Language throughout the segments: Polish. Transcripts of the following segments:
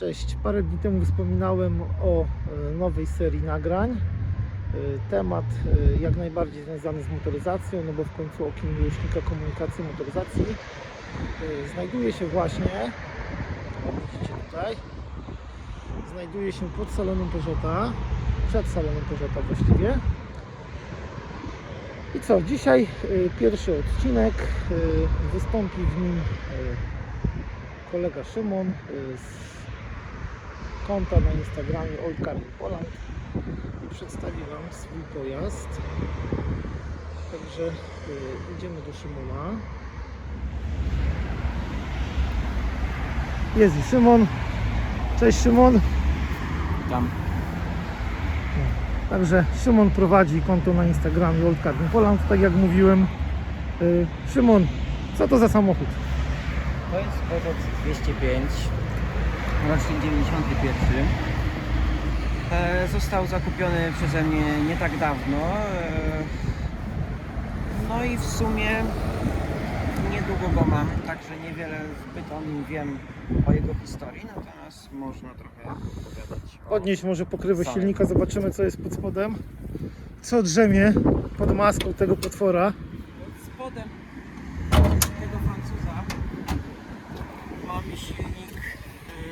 Cześć, parę dni temu wspominałem o e, nowej serii nagrań. E, Temat e, jak najbardziej związany z motoryzacją, no bo w końcu okiem miłośnika komunikacji motoryzacji znajduje się właśnie, widzicie tutaj, znajduje się pod salonem Peugeota, przed salonem Peugeota właściwie. I co, dzisiaj pierwszy odcinek, wystąpi w nim kolega Szymon z konta na Instagramie Old Poland i przedstawi Wam swój pojazd. Także y, idziemy do Szymona. Jest i Szymon. Cześć Szymon. Tam. Także Szymon prowadzi konto na Instagramie Old Car in Poland, tak jak mówiłem. Y, Szymon, co to za samochód? To jest Peugeot 205, rocznik 91. E, został zakupiony przeze mnie nie tak dawno. E, no i w sumie niedługo go mam, także niewiele zbyt o nim wiem o jego historii, natomiast można trochę opowiadać o... Podnieś może pokrywę Samym. silnika, zobaczymy co jest pod spodem. Co drzemie pod maską tego potwora. Pod spodem tego Francuza mamy silnik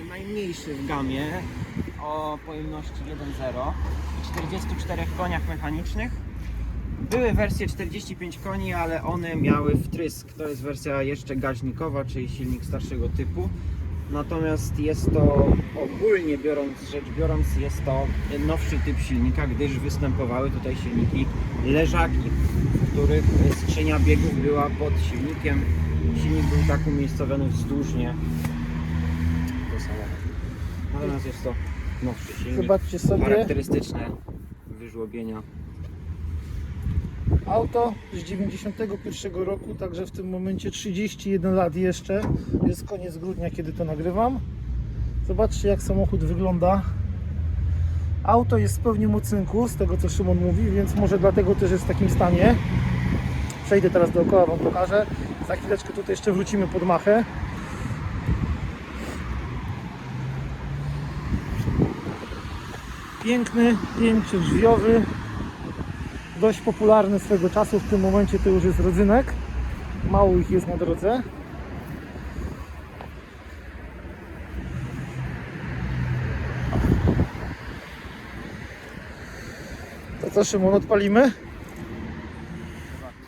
e, najmniejszy w gamie o pojemności 1.0 i 44 koniach mechanicznych. Były wersje 45 koni, ale one miały wtrysk. To jest wersja jeszcze gaźnikowa, czyli silnik starszego typu. Natomiast jest to ogólnie biorąc, rzecz biorąc, jest to nowszy typ silnika, gdyż występowały tutaj silniki leżaki, w których skrzynia biegów była pod silnikiem. Silnik był tak umiejscowiony wzdłużnie do samochodu. Natomiast jest to nowszy silnik. Zobaczcie sobie. Charakterystyczne wyżłobienia. Auto z 91 roku, także w tym momencie 31 lat jeszcze. Jest koniec grudnia, kiedy to nagrywam. Zobaczcie, jak samochód wygląda. Auto jest w pełnym ocynku, z tego co Szymon mówi, więc może dlatego też jest w takim stanie. Przejdę teraz dookoła, Wam pokażę. Za chwileczkę tutaj jeszcze wrócimy pod machę. Piękny, pięciodrzwiowy, dość popularny swego czasu. W tym momencie to już jest rodzynek. Mało ich jest na drodze. To co Szymon, odpalimy?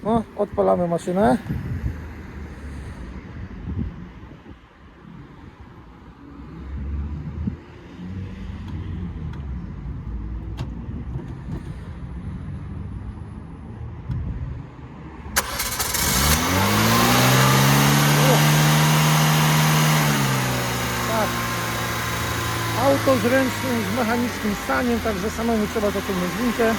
No, odpalamy maszynę. Tak. Auto z ręcznym, z mechanicznym staniem, także samemu trzeba zaciągnąć linkę.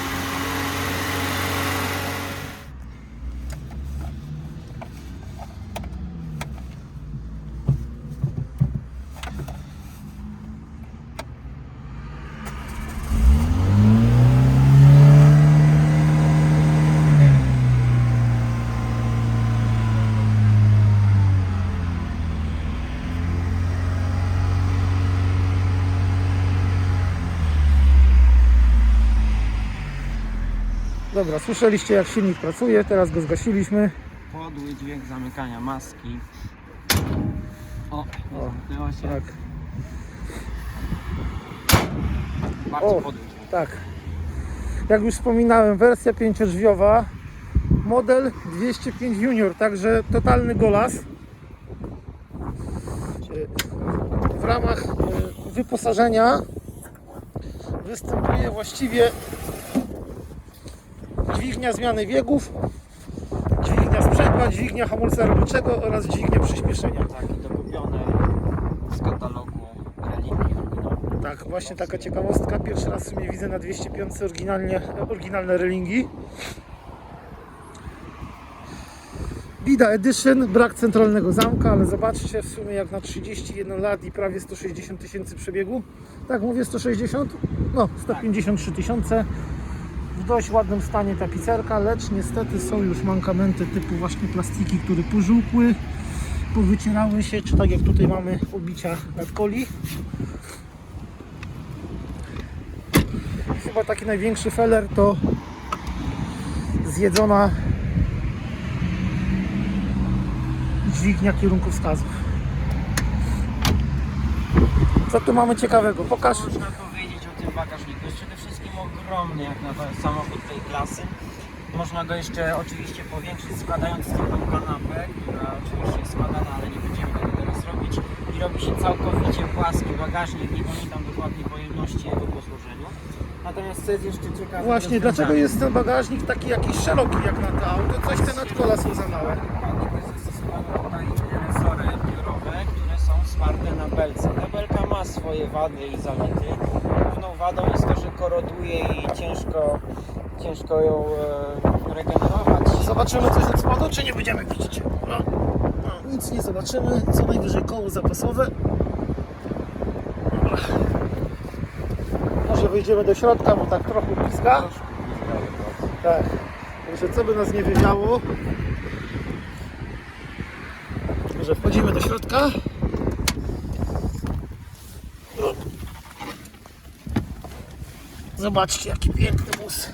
Dobra, słyszeliście jak silnik pracuje, teraz go zgasiliśmy. Podły dźwięk zamykania maski. O, O, się. Tak, Bardzo O. podły dźwięk. tak. Jak już wspominałem, wersja pięciodrzwiowa, model 205 Junior, także totalny golas. W ramach e, wyposażenia występuje właściwie dźwignia zmiany biegów, dźwignia sprzęgła, dźwignia hamulca roboczego oraz dźwignia przyspieszenia. Tak, i dokupione z katalogu religii oryginalnej. Tak, właśnie taka ciekawostka. Pierwszy raz w sumie widzę na 205 oryginalnie, oryginalne relingi. Bida Edition, brak centralnego zamka, ale zobaczcie w sumie jak na 31 lat i prawie 160 tysięcy przebiegu. Tak mówię 160? No 153 tysiące dość ładnym stanie tapicerka, lecz niestety są już mankamenty typu właśnie plastiki, które pożółkły, powycierały się, czy tak jak tutaj mamy obicia nadkoli. Chyba taki największy feller to zjedzona dźwignia kierunkowskazów. Co tu mamy ciekawego? Pokaż. Można powiedzieć o tym bagażniku? Przede wszystkim ogromny jak na to- samochód tej klasy. Można go jeszcze oczywiście powiększyć składając taką kanapę, która oczywiście jest składana, ale nie będziemy tego teraz robić. I robi się całkowicie płaski bagażnik, nie pamiętam dokładnie pojemności jego po złożeniu. Natomiast co jest jeszcze ciekawe... Właśnie, dlaczego jest ten bagażnik taki jakiś szeroki jak na to auto? Coś te nadkola są za małe. Dokładnie, bo jest zastosowane tutaj resory biurowe, które są wsparte na belce. Ta belka ma swoje wady i zalety. Główną wadą jest to, że koroduje i ciężko, ciężko ją e, regenerować. Zobaczymy coś od spodu, czy nie będziemy widzieć? No, no, nic nie zobaczymy, co najwyżej koło zapasowe. Może wyjdziemy do środka, bo tak trochę pizga. Tak. Także co by nas nie wywiało. Może wchodzimy do środka. Zobaczcie, jaki piękny wóz.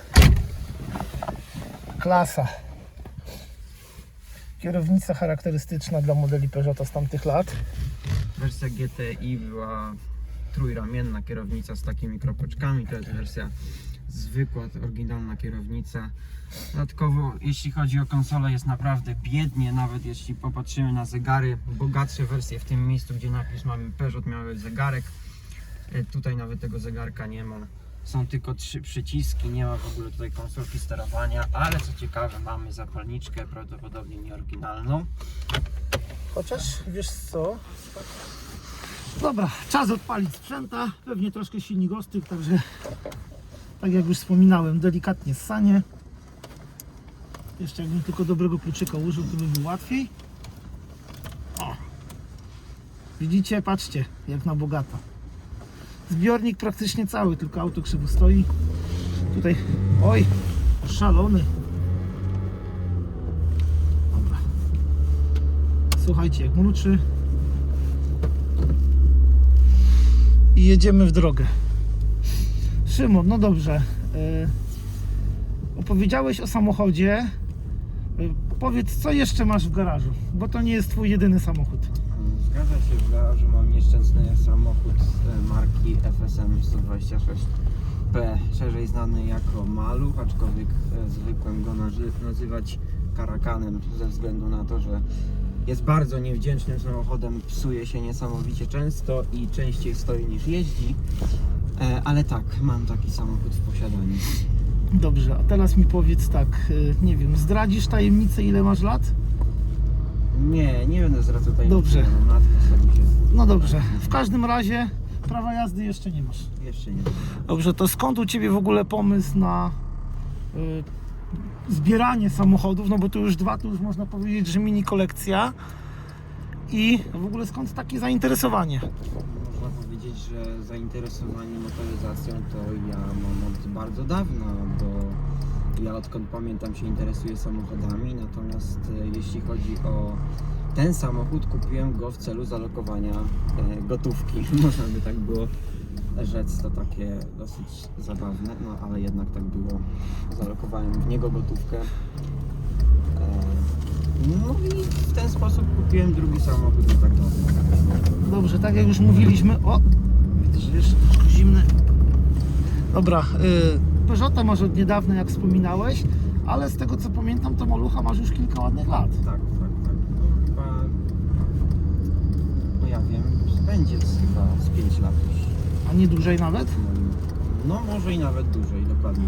Klasa. Kierownica charakterystyczna dla modeli Peugeota z tamtych lat. Wersja GTI była trójramienna kierownica z takimi kropeczkami. To jest wersja zwykła, oryginalna kierownica. Dodatkowo, jeśli chodzi o konsolę, jest naprawdę biednie, nawet jeśli popatrzymy na zegary. Bogatsze wersje w tym miejscu, gdzie napis mamy Peugeot, miały zegarek. E, Tutaj nawet tego zegarka nie ma. Są tylko trzy przyciski, nie ma w ogóle tutaj konsolki sterowania, ale co ciekawe, mamy zapalniczkę, prawdopodobnie nieoryginalną. Chociaż wiesz co? Dobra, czas odpalić sprzęta. Pewnie troszkę silnik ostygł, także tak jak już wspominałem, delikatnie ssanie. Jeszcze jakbym tylko dobrego kluczyka użył, to by było łatwiej. O. Widzicie? Patrzcie, jak na bogato. Zbiornik praktycznie cały, tylko auto krzywo stoi. Tutaj, oj, szalony. Dobra. Słuchajcie, jak mruczy. I jedziemy w drogę. Szymon, no dobrze. e, Opowiedziałeś o samochodzie. E, Powiedz, co jeszcze masz w garażu, bo to nie jest twój jedyny samochód. Zgadza się, w garażu mam nieszczęsny samochód e, marki FSM 126P, szerzej znany jako Maluch, aczkolwiek e, zwykłem go nazywać Karakanem ze względu na to, że jest bardzo niewdzięcznym samochodem, psuje się niesamowicie często i częściej stoi niż jeździ. E, Ale tak, mam taki samochód w posiadaniu. Dobrze, a teraz mi powiedz tak, nie wiem, zdradzisz tajemnicę, ile masz lat? Nie, nie będę zwracał tutaj Dobrze. Sobie się... No dobrze, w każdym razie prawa jazdy jeszcze nie masz. Jeszcze nie. Dobrze, to skąd u Ciebie w ogóle pomysł na y, zbieranie samochodów? No bo tu już dwa, tu już można powiedzieć, że mini kolekcja. I w ogóle skąd takie zainteresowanie? Można powiedzieć, że zainteresowanie motoryzacją to ja mam od bardzo dawna, bo ja odkąd pamiętam się interesuję samochodami, natomiast e, jeśli chodzi o ten samochód, kupiłem go w celu zalokowania e, gotówki. Można by tak było rzec, to takie dosyć zabawne, no ale jednak tak było. Zalokowałem w niego gotówkę. E, No i w ten sposób kupiłem drugi samochód nie tak. Dobrze, tak jak już mówiliśmy. O, widzę, że jeszcze zimny. Dobra, y, Peugeota masz od niedawna, jak wspominałeś, ale z tego co pamiętam, to Malucha masz już kilka ładnych lat. Tak, tak, tak. No chyba, no ja wiem, będzie z chyba z 5 lat już. A nie dłużej nawet? No może i nawet dłużej, dokładnie.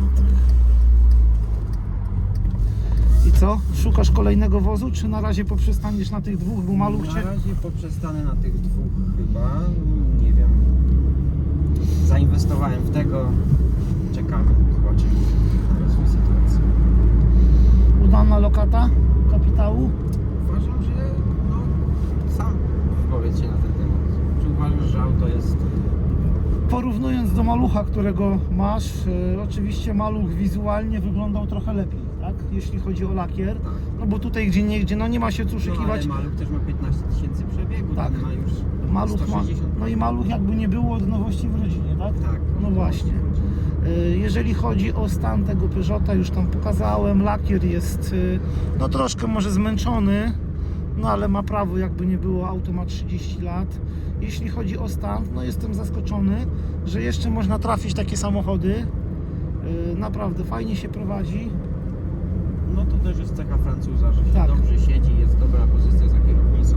I co? Szukasz kolejnego wozu, czy na razie poprzestaniesz na tych dwóch, bo Maluch Na razie poprzestanę na tych dwóch chyba, nie wiem. Zainwestowałem w tego, czekamy, zobaczymy na rozwój sytuacji. Udana lokata kapitału? Uważam, że no, sam powiedz się na ten temat. Czy uważasz, że auto jest Porównując do malucha, którego masz, e, oczywiście maluch wizualnie wyglądał trochę lepiej, tak? Jeśli chodzi o lakier. tak? No bo tutaj gdzie niegdzie, no nie ma się co No, oszukiwać. ale Maluch też ma 15 tysięcy przebiegu, Tak. ten ma już Maluch ma. 160. No i maluch jakby nie było od nowości w rodzinie, tak? Tak. No właśnie. Y, Jeżeli chodzi o stan tego Peugeota, już tam pokazałem, lakier jest y, no troszkę może zmęczony, no ale ma prawo jakby nie było, auto ma 30 lat. Jeśli chodzi o stan, no jestem zaskoczony, że jeszcze można trafić takie samochody. Y, Naprawdę fajnie się prowadzi. No to też jest cecha Francuza, że się Tak. dobrze siedzi, jest dobra pozycja za kierownicą.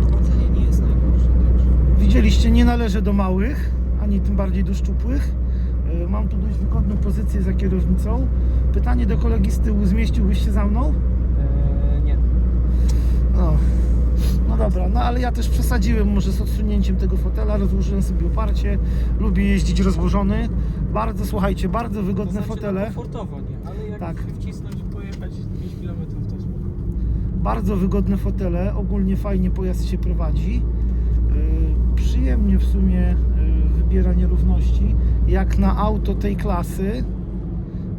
Prowadzenie nie jest najgorsze. Widzieliście, nie należę do małych, ani tym bardziej do szczupłych. Mam tu dość wygodną pozycję za kierownicą. Pytanie do kolegi z tyłu, zmieściłbyś się za mną? Eee, nie. No. No dobra, no ale ja też przesadziłem może z odsunięciem tego fotela, rozłożyłem sobie oparcie, lubię jeździć rozłożony. Bardzo, słuchajcie, bardzo wygodne to znaczy, fotele. No, komfortowo, nie? Ale jak Tak. wcisnąć i pojechać 5 km to spoko. Bardzo wygodne fotele, ogólnie fajnie pojazd się prowadzi. Yy, przyjemnie w sumie yy, wybiera nierówności, jak na auto tej klasy.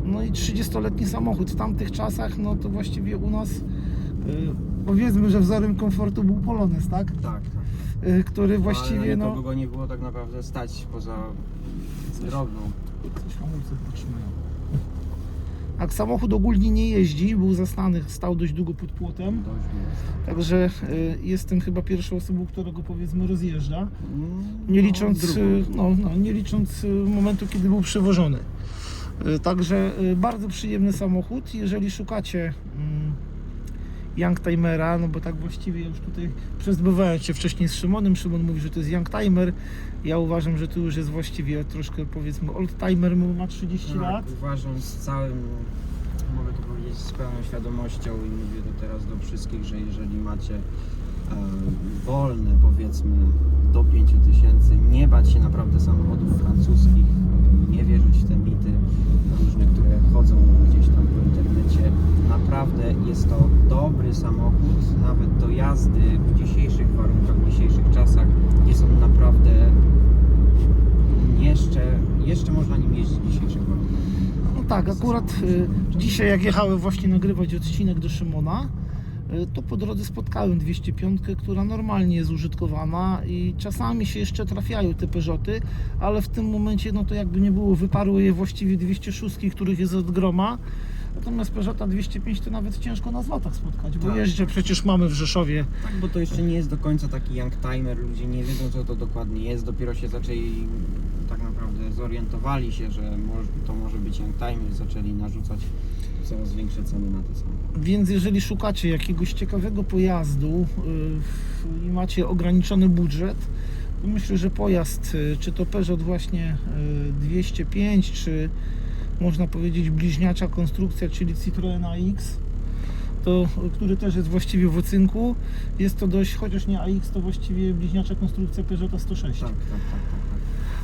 No i 30-letni samochód w tamtych czasach, no to właściwie u nas yy, powiedzmy, że wzorem komfortu był Polones, tak? Tak, tak. Który właściwie Ale no... go nie było tak naprawdę stać poza drobną. Coś hamulce potrzymają. Jak samochód ogólnie nie jeździ, był zastany, stał dość długo pod płotem. Także y, jestem chyba pierwszą osobą, która go powiedzmy rozjeżdża. Mm, Nie no, licząc, y, no, no, nie licząc y, momentu, kiedy był przewożony. Y, Także y, bardzo przyjemny samochód. Jeżeli szukacie mm, Youngtimera, no bo tak właściwie już tutaj przezbywałem się wcześniej z Szymonem. Szymon mówi, że to jest Youngtimer. Ja uważam, że tu już jest właściwie troszkę powiedzmy oldtimer, bo ma 30 tak, lat. Uważam z całym, mogę to powiedzieć z pełną świadomością i mówię to teraz do wszystkich, że jeżeli macie e, wolne powiedzmy do 5000, nie bać się naprawdę samochodów francuskich, nie wierzyć w te mity różne, które chodzą gdzieś tam po internecie. Naprawdę jest to dobry samochód, nawet do jazdy w dzisiejszych warunkach, w dzisiejszych czasach jest on naprawdę jeszcze, jeszcze można nim jeździć w dzisiejszych warunkach. No tak, akurat y, dzisiaj jak jechałem właśnie nagrywać odcinek do Szymona, y, to po drodze spotkałem 205, która normalnie jest użytkowana i czasami się jeszcze trafiają te Peugeoty, ale w tym momencie no to jakby nie było, wyparły je właściwie 206, których jest od groma. Natomiast Peugeota 205 to nawet ciężko na zlotach spotkać, bo Tak. jeżdżę, przecież mamy w Rzeszowie. Tak, bo to jeszcze nie jest do końca taki young timer, ludzie nie wiedzą co to dokładnie jest, dopiero się zaczęli tak naprawdę zorientowali się, że może, to może być young timer, zaczęli narzucać coraz większe ceny na te samochody. Więc jeżeli szukacie jakiegoś ciekawego pojazdu yy, i macie ograniczony budżet, to myślę, że pojazd, yy, czy to Peugeot właśnie yy, 205, czy można powiedzieć bliźniacza konstrukcja, czyli Citroen AX, to, który też jest właściwie w ocynku, jest to dość, chociaż nie AX, to właściwie bliźniacza konstrukcja Peugeota 106. Tak, tak, tak, tak.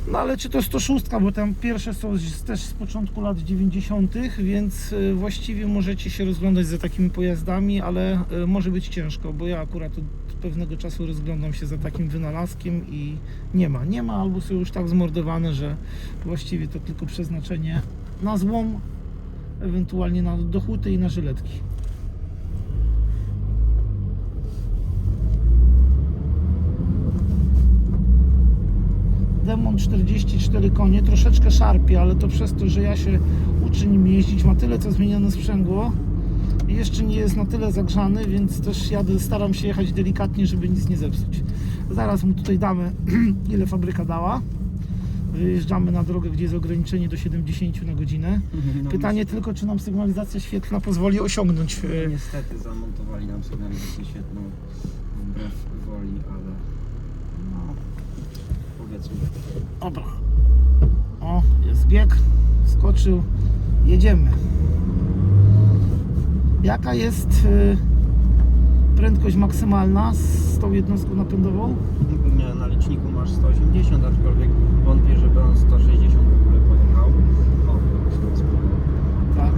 No ale czy to 106, bo tam pierwsze są też z początku lat 90., więc y, właściwie możecie się rozglądać za takimi pojazdami, ale y, może być ciężko, bo ja akurat od pewnego czasu rozglądam się za takim wynalazkiem i nie ma, nie ma, albo są już tak zmordowane, że właściwie to tylko przeznaczenie na złom, ewentualnie na dochuty i na żyletki. Demon 44 konie, troszeczkę szarpie, ale to przez to, że ja się uczę nim jeździć, ma tyle co zmienione sprzęgło i jeszcze nie jest na tyle zagrzany, więc też jadę, staram się jechać delikatnie, żeby nic nie zepsuć. Zaraz mu tutaj damy, ile fabryka dała. Wyjeżdżamy na drogę, gdzie jest ograniczenie do 70 na godzinę. No, Pytanie tylko, czy nam sygnalizacja świetlna pozwoli osiągnąć niestety, e, niestety zamontowali nam sygnalizację świetną wbrew woli, ale powiedzmy. Dobra. O, jest bieg. Skoczył. Jedziemy. Jaka jest y, prędkość maksymalna z tą jednostką napędową? Nie, na liczniku masz 180, aczkolwiek wątpię, żeby on 160 w ogóle pojechał. O, Tak,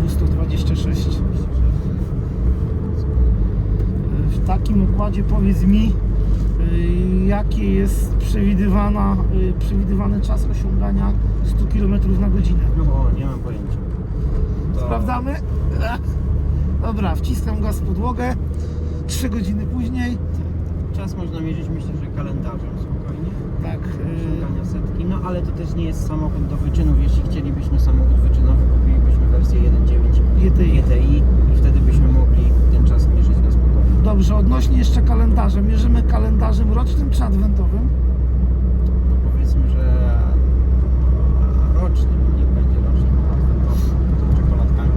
226. W takim układzie powiedz mi, y, jaki jest przewidywana, y, przewidywany czas osiągania 100 km na godzinę. No, nie mam pojęcia. To Sprawdzamy? Dobra, wciskam gaz w podłogę. 3 godziny później. Czas można mierzyć, myślę, że kalendarzem spokojnie. Tak, Osiągania setki. No ale to też nie jest samochód do wyczynów. Jeśli chcielibyśmy samochód wyczynowy, kupilibyśmy wersję 1.9 GTI. GTI i wtedy byśmy mogli ten czas mierzyć na spokojnie. Dobrze, odnośnie jeszcze kalendarza. Mierzymy kalendarzem rocznym czy adwentowym? To powiedzmy, że roczny, niech będzie roczny, adwentowy, z czekoladkami.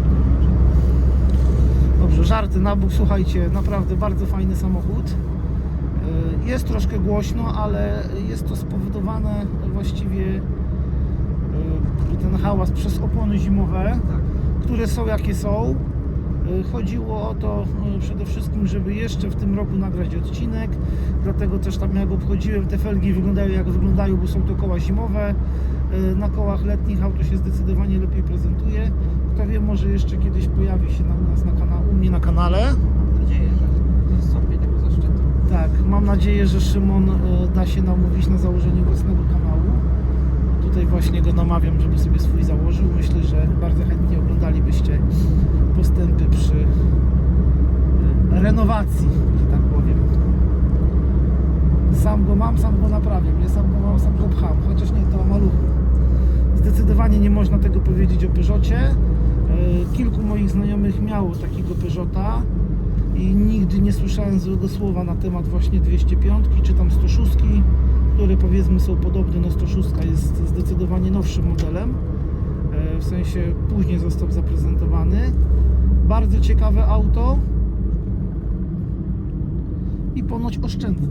Dobrze, żarty na bok. Słuchajcie, naprawdę bardzo fajny samochód. Yy, Jest troszkę głośno, ale jest to spowodowane właściwie yy, ten hałas przez opony zimowe. Tak. które są jakie są. Y, Chodziło o to y, przede wszystkim, żeby jeszcze w tym roku nagrać odcinek, dlatego też tam jak obchodziłem, te felgi wyglądają jak wyglądają, bo są to koła zimowe. Y, Na kołach letnich auto się zdecydowanie lepiej prezentuje. Kto wie, może jeszcze kiedyś pojawi się na, u nas na kanale, u mnie na kanale. Mam nadzieję, że zastąpię tego zaszczytu. Tak, mam nadzieję, że Szymon da się namówić na założenie własnego kanału. Tutaj właśnie go namawiam, żeby sobie swój założył. Myślę, że bardzo chętnie oglądalibyście postępy przy y, renowacji, że tak powiem. Sam go mam, sam go naprawiam. Nie sam go mam, sam go pcham. Chociaż nie to maluchu. Zdecydowanie nie można tego powiedzieć o Peugeotie. Y, Kilku moich znajomych miało takiego Peugeota i nigdy nie słyszałem złego słowa na temat właśnie 205 czy tam 106, które powiedzmy są podobne. No 106 jest zdecydowanie nowszym modelem, e, w sensie później został zaprezentowany. Bardzo ciekawe auto i ponoć oszczędne.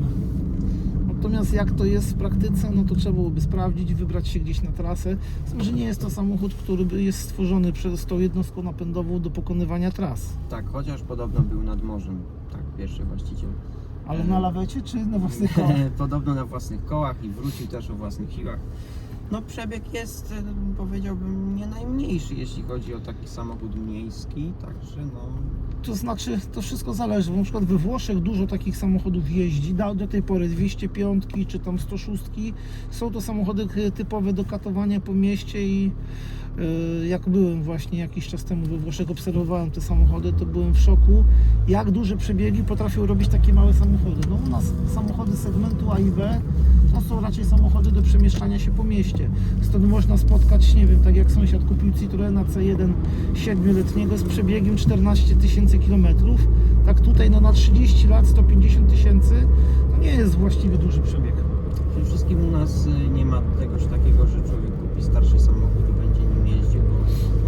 Natomiast jak to jest w praktyce, no to trzeba byłoby sprawdzić, wybrać się gdzieś na trasę. Z że nie jest to samochód, który jest stworzony przez tą jednostką napędową do pokonywania tras. Tak, chociaż podobno był nad morzem, tak, pierwszy właściciel. Ale na lawecie czy na własnych kołach? Podobno na własnych kołach i wrócił też o własnych siłach. No przebieg jest, e, powiedziałbym, nie najmniejszy, jeśli chodzi o taki samochód miejski, także no... To znaczy, to wszystko zależy. bo Na przykład we Włoszech dużo takich samochodów jeździ. Do, tej pory 205 czy tam 106 są to samochody typowe do katowania po mieście i yy, jak byłem właśnie jakiś czas temu we Włoszech, obserwowałem te samochody, to byłem w szoku, jak duże przebiegi potrafią robić takie małe samochody. No u nas samochody segmentu A i B to są raczej samochody do przemieszczania się po mieście. Stąd można spotkać, nie wiem, tak jak sąsiad kupił Citroena C1 7-letniego z przebiegiem 14 tysięcy kilometrów. Tak tutaj no, na 30 lat 150 tysięcy to nie jest właściwie duży przebieg. Przede wszystkim u nas y, nie ma tegoż takiego, że człowiek kupi starszy samochód i będzie nim jeździł, bo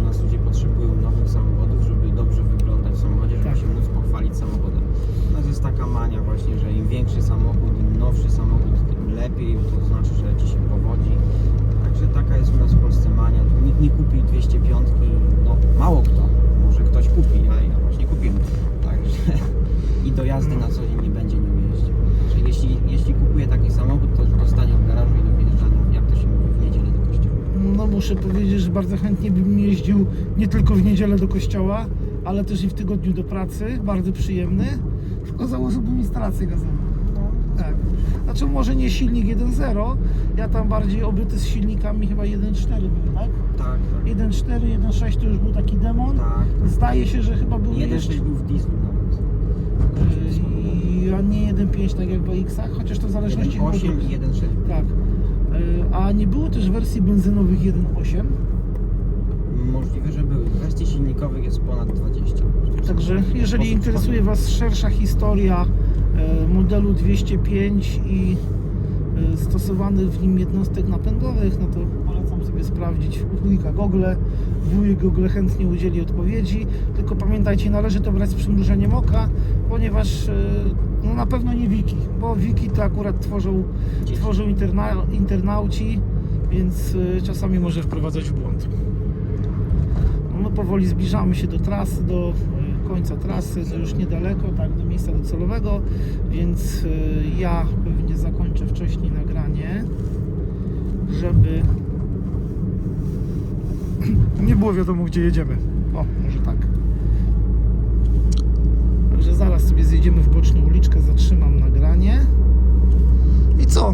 u nas ludzie potrzebują nowych samochodów, żeby dobrze wyglądać w samochodzie, żeby Tak. się móc pochwalić samochodem. U nas jest taka mania właśnie, że im większy samochód, im nowszy samochód, tym lepiej, to znaczy, że Ci się powodzi. Także taka jest u nas w Polsce mania. Nikt nie kupi 205, no mało kto. Ktoś kupi, a ja właśnie kupiłem. Także i do jazdy na co dzień nie będzie nią jeździł. Także jeśli, jeśli kupuje taki samochód, to dostanie w garażu i do wyjeżdżania, jak to się mówi, w niedzielę do kościoła. No muszę powiedzieć, że bardzo chętnie bym jeździł nie tylko w niedzielę do kościoła, ale też i w tygodniu do pracy. Bardzo przyjemny. Tylko założyłbym instalację gazową. Tak. Znaczy może nie silnik 1.0, ja tam bardziej obyty z silnikami chyba 1.4 były, tak? Tak, tak. 1.4, 1.6 to już był taki demon. Tak. Zdaje się, że chyba był Jeden jeszcze... był w dieslu nawet. Yy, a nie 1.5 tak jak w AX-ach, chociaż to w zależności 1.8 od- i 1.6. Tak. Yy, A nie było też wersji benzynowych 1.8? Możliwe, że były. Wersji silnikowych jest ponad 20. Także jeżeli interesuje Was szersza historia modelu 205 i e, stosowanych w nim jednostek napędowych, no to polecam sobie sprawdzić u wujka Google. Wujek Google chętnie udzieli odpowiedzi. Tylko pamiętajcie, należy to brać z przymrużeniem oka, ponieważ e, no na pewno nie wiki, bo wiki to akurat tworzą, Dzieci. tworzą interna, internauci, więc e, czasami może wprowadzać w błąd. No, my powoli zbliżamy się do trasy, do e, końca trasy, no już niedaleko, tak, do miejsca docelowego, więc e, ja pewnie zakończę wcześniej nagranie, żeby nie było wiadomo gdzie jedziemy. O, może tak. Także zaraz sobie zjedziemy w boczną uliczkę, zatrzymam nagranie. I co? E,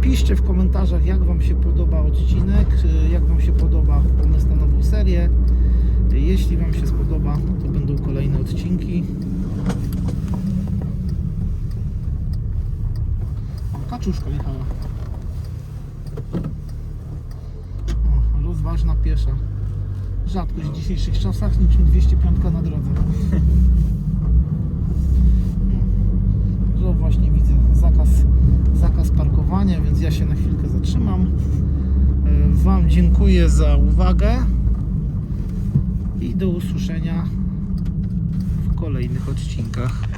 Piszcie w komentarzach, jak Wam się podoba odcinek, e, jak Wam się podoba pomysł na nową serię. Jeśli Wam się spodoba, to będą kolejne odcinki. O, kaczuszka jechała. można piesza. Rzadkość w dzisiejszych czasach, niczym 205 na drodze. No właśnie widzę zakaz, zakaz parkowania, więc ja się na chwilkę zatrzymam. E, Wam dziękuję za uwagę i do usłyszenia w kolejnych odcinkach.